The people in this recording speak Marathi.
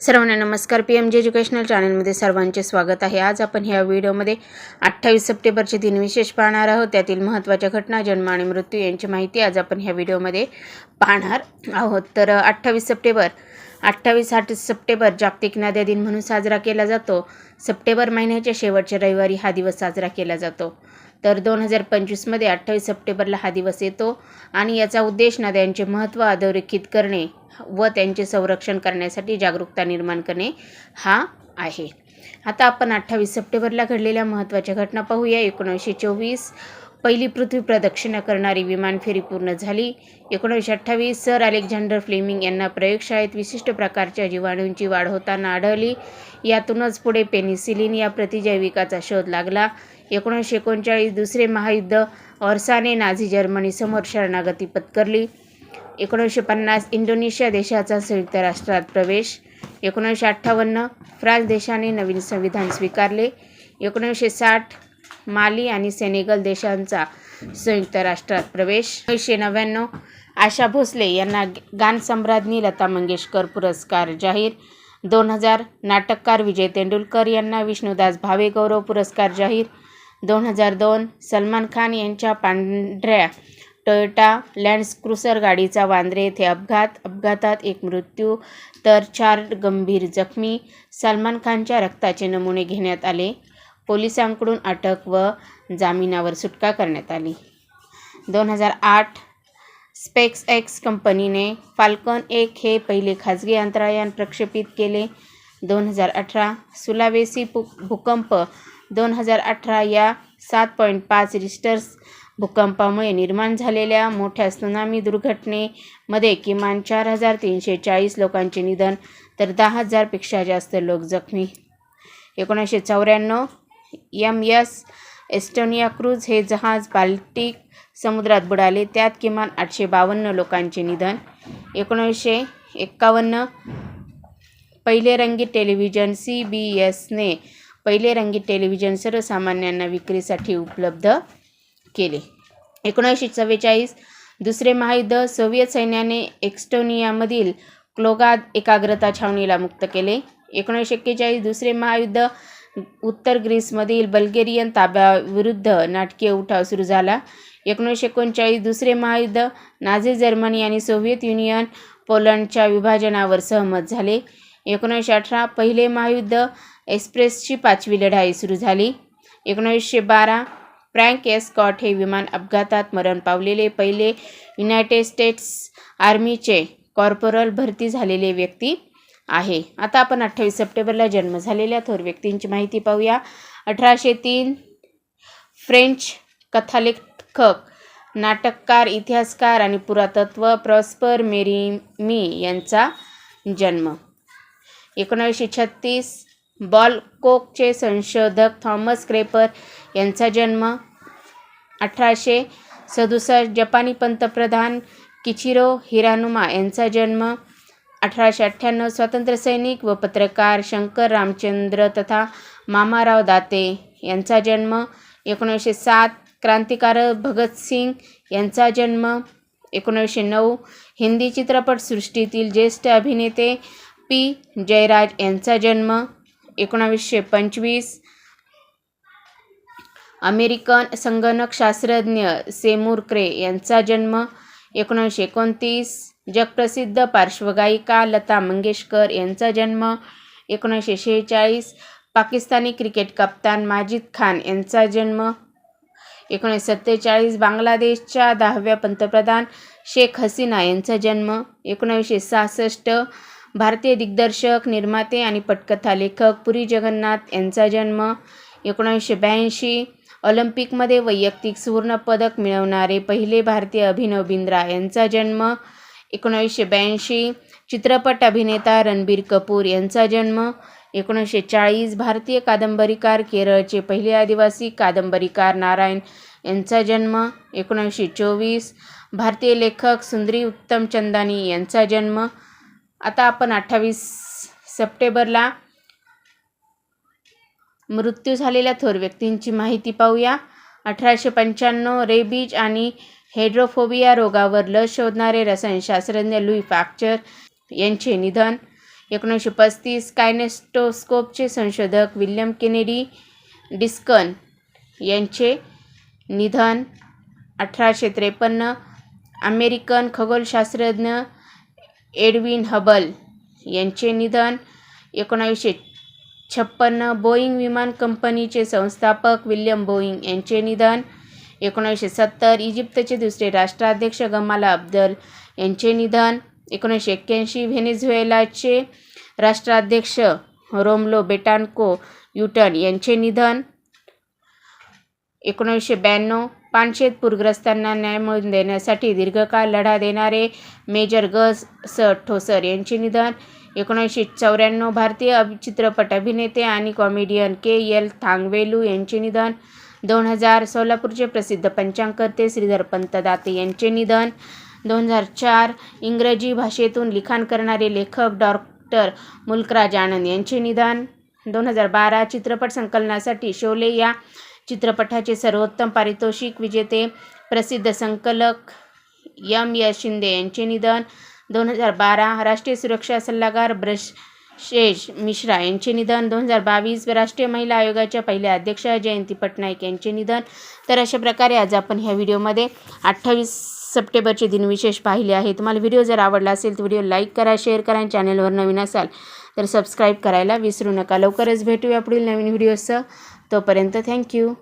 सर्वांना नमस्कार. पी एम जे एज्युकेशनल चॅनलमध्ये सर्वांचे स्वागत आहे. आज आपण ह्या व्हिडिओमध्ये अठ्ठावीस सप्टेंबरचे दिनविशेष पाहणार आहोत. त्यातील महत्त्वाच्या घटना जन्म आणि मृत्यू यांची माहिती आज आपण ह्या व्हिडिओमध्ये पाहणार आहोत. तर अठ्ठावीस सप्टेंबर अठ्ठावीस आठ सप्टेंबर जागतिक नद्या दिन म्हणून साजरा केला जातो. सप्टेंबर महिन्याच्या शेवटच्या रविवारी हा दिवस साजरा केला जातो. तर दोन हजार पंचवीसमध्ये अठ्ठावीस सप्टेंबरला हा दिवस येतो आणि याचा उद्देश नद्यांचे महत्त्व अधोरेखित करणे व त्यांचे संरक्षण करण्यासाठी जागरूकता निर्माण करणे हा आहे. आता आपण अठ्ठावीस सप्टेंबरला घडलेल्या महत्त्वाच्या घटना पाहूया. एकोणीसशे चोवीस पहिली पृथ्वी प्रदक्षिणा करणारी विमान फेरी पूर्ण झाली. एकोणीसशे अठ्ठावीस सर अलेक्झांडर फ्लेमिंग यांना प्रयोगशाळेत विशिष्ट प्रकारच्या जीवाणूंची वाढ होताना आढळली. यातूनच पुढे पेनिसिलिन या प्रतिजैविकाचा शोध लागला. एकोणीसशे एकोणचाळीस दुसरे महायुद्ध ऑर्साने नाझी जर्मनीसमोर शरणागती पत्करली. एकोणीसशे पन्नास इंडोनेशिया देशाचा संयुक्त राष्ट्रात प्रवेश. एकोणीसशे अठ्ठावन्न फ्रान्स देशाने नवीन संविधान स्वीकारले. एकोणीसशे साठ माली आणि सेनेगल देशांचा संयुक्त राष्ट्रात प्रवेश. एकोणीसशे नव्याण्णव आशा भोसले यांना गानसम्राज्ञी लता मंगेशकर पुरस्कार जाहीर. दोन हजार नाटककार विजय तेंडुलकर यांना विष्णुदास भावे गौरव पुरस्कार जाहीर. दोन हजार दोन सलमान खान यांच्या पांढऱ्या टोयोटा लँड्स क्रुसर गाडीचा वांद्रे येथे अपघात. अपघातात एक मृत्यू तर चार गंभीर जखमी. सलमान खानच्या रक्ताचे नमुने घेण्यात आले. पोलिसांकडून अटक व जामिनावर सुटका करण्यात आली. दोन हजार आठ स्पेक्स एक्स कंपनीने फाल्कन एक हे पहिले खाजगी अंतराळयान प्रक्षेपित केले. दोन हजार अठरा सुलावेसी भू भूकंप. दोन हजार अठरा या सात पॉईंट पाच रिस्टर्स भूकंपामुळे निर्माण झालेल्या मोठ्या सुनामी दुर्घटनेमध्ये किमान चार हजार तीनशे चाळीस लोकांचे निधन तर दहा हजारपेक्षा जास्त लोक जखमी. एकोणीसशे चौऱ्याण्णव एम एस एस्टोनिया क्रूज हे जहाज बाल्टिक समुद्रात बुडाले. त्यात किमान आठशे बावन्न लोकांचे निधन. एकोणीसशे एक्कावन्न पहिले रंगीत टेलिव्हिजन सी बी एसने पहिले रंगीत टेलिव्हिजन सर्वसामान्यांना विक्रीसाठी उपलब्ध केले. एकोणीसशे चव्वेचाळीस दुसरे महायुद्ध सोव्हिएत सैन्याने एक्स्टोनियामधील क्लोगाद एकाग्रता छावणीला मुक्त केले. एकोणीसशे एक्केचाळीस दुसरे महायुद्ध उत्तर ग्रीसमधील बल्गेरियन ताब्याविरुद्ध नाटकीय उठाव सुरू झाला. एकोणीसशे एकोणचाळीस दुसरे महायुद्ध नाझी जर्मनी आणि सोव्हिएत युनियन पोलंडच्या विभाजनावर सहमत झाले. एकोणीसशे अठरा पहिले महायुद्ध एक्सप्रेसची पाचवी लढाई सुरू झाली. एकोणीसशे बारा फ्रँक एस्कॉट हे विमान अपघातात मरण पावलेले. पहिले युनायटेड स्टेट्स आर्मीचे कॉर्पोरल भरती झालेले व्यक्ती आहे. आता आपण अठ्ठावीस सप्टेंबरला जन्म झालेल्या थोर व्यक्तींची माहिती पाहूया. अठराशे तीन फ्रेंच कथालेखक नाटककार इतिहासकार आणि पुरातत्व प्रॉस्पर मेरी मी यांचा जन्म. एकोणावीसशे छत्तीस बॉलकोकचे संशोधक थॉमस क्रेपर यांचा जन्म. अठराशे सदुसष्ट जपानी पंतप्रधान किचिरो हिरानुमा यांचा जन्म. अठराशे अठ्ठ्याण्णव स्वातंत्र्यसैनिक व पत्रकार शंकर रामचंद्र तथा मामाराव दाते यांचा जन्म एकोणीसशे सात. क्रांतिकारक भगतसिंग यांचा जन्म एकोणीसशे नऊ. हिंदी चित्रपटसृष्टीतील ज्येष्ठ अभिनेते पी. जयराज यांचा जन्म एकोणावीसशे पंचवीस. अमेरिकन संगणकशास्त्रज्ञ सेमूर क्रे यांचा जन्म एकोणीसशे एकोणतीस जगप्रसिद्ध पार्श्वगायिका लता मंगेशकर यांचा जन्म एकोणीसशे शेहेचाळीस पाकिस्तानी क्रिकेट कप्तान माजिद खान यांचा जन्म एकोणीसशे सत्तेचाळीस बांगलादेशच्या दहाव्या पंतप्रधान शेख हसीना यांचा जन्म एकोणीसशे सहासष्ट भारतीय दिग्दर्शक निर्माते आणि पटकथा लेखक पुरी जगन्नाथ यांचा जन्म एकोणीसशे ब्याऐंशी ऑलिम्पिकमध्ये वैयक्तिक सुवर्णपदक मिळवणारे पहिले भारतीय अभिनव बिंद्रा यांचा जन्म. एकोणीसशे ब्याऐंशी चित्रपट अभिनेता रणबीर कपूर यांचा जन्म. एकोणीसशे चाळीस भारतीय कादंबरीकार केरळचे पहिले आदिवासी कादंबरीकार नारायण यांचा जन्म. एकोणीसशे चोवीस भारतीय लेखक सुंदरी उत्तमचंदानी यांचा जन्म. आता आपण अठ्ठावीस सप्टेंबरला मृत्यू झालेल्या थोर व्यक्तींची माहिती पाहूया. अठराशे पंच्याण्णव रेबीज आणि हेड्रोफोबिया रोगावर लस शोधणारे रसायनशास्त्रज्ञ लुई फॅक्चर यांचे निधन. एकोणीसशे पस्तीस कायनेस्टोस्कोपचे संशोधक विल्यम केनेडी डिस्कन यांचे निधन. अठराशे त्रेपन्न अमेरिकन खगोलशास्त्रज्ञ एडविन हबल यांचे निधन. एकोणावीसशे छप्पन्न बोईंग विमान कंपनीचे संस्थापक विल्यम बोईंग यांचे निधन. एकोणीसशे सत्तर इजिप्तचे दुसरे राष्ट्राध्यक्ष गमाला अब्दल यांचे निधन. एकोणीसशे एक्क्याऐंशी व्हेनेझुएलाचे राष्ट्राध्यक्ष रोमलो बेटान्को युटन यांचे निधन. एकोणीसशे ब्याण्णव पानशेत पूरग्रस्तांना न्याय मिळवून देण्यासाठी दीर्घकाळ लढा देणारे मेजर गस स ठोसर यांचे निधन. एकोणीसशे चौऱ्याण्णव भारतीय अभि चित्रपट अभिनेते आणि कॉमेडियन के एल थांगवेलू यांचे निधन. दोन हजार सोलापूरचे प्रसिद्ध पंचांगकर्ते श्रीधर पंत दाते यांचे निधन. दोन हजार चार इंग्रजी भाषेतून लिखाण करणारे लेखक डॉक्टर मुल्कराज आनंद यांचे निधन. दोन हजार बारा चित्रपट संकलनासाठी शोले या चित्रपटाचे सर्वोत्तम पारितोषिक विजेते प्रसिद्ध संकलक यम यश शिंदे यांचे निधन. दोन हजार बारा राष्ट्रीय सुरक्षा सल्लागार ब्रश शेष मिश्रा यांचे निधन दोन हजार बावीस राष्ट्रीय महिला आयोगाच्या पहिल्या अध्यक्षा जयंती पटनाईक यांचे निधन. तर अशा प्रकारे आज आपण ह्या व्हिडिओमध्ये अठ्ठावीस सप्टेंबरचे दिनविशेष पाहिले आहे तुम्हाला व्हिडिओ जर आवडला असेल तर व्हिडिओ लाईक करा शेअर करा आणि चॅनलवर नवीन असाल तर सबस्क्राईब करायला विसरू नका. लवकरच भेटूया पुढील नवीन व्हिडिओसह. तोपर्यंत थँक्यू.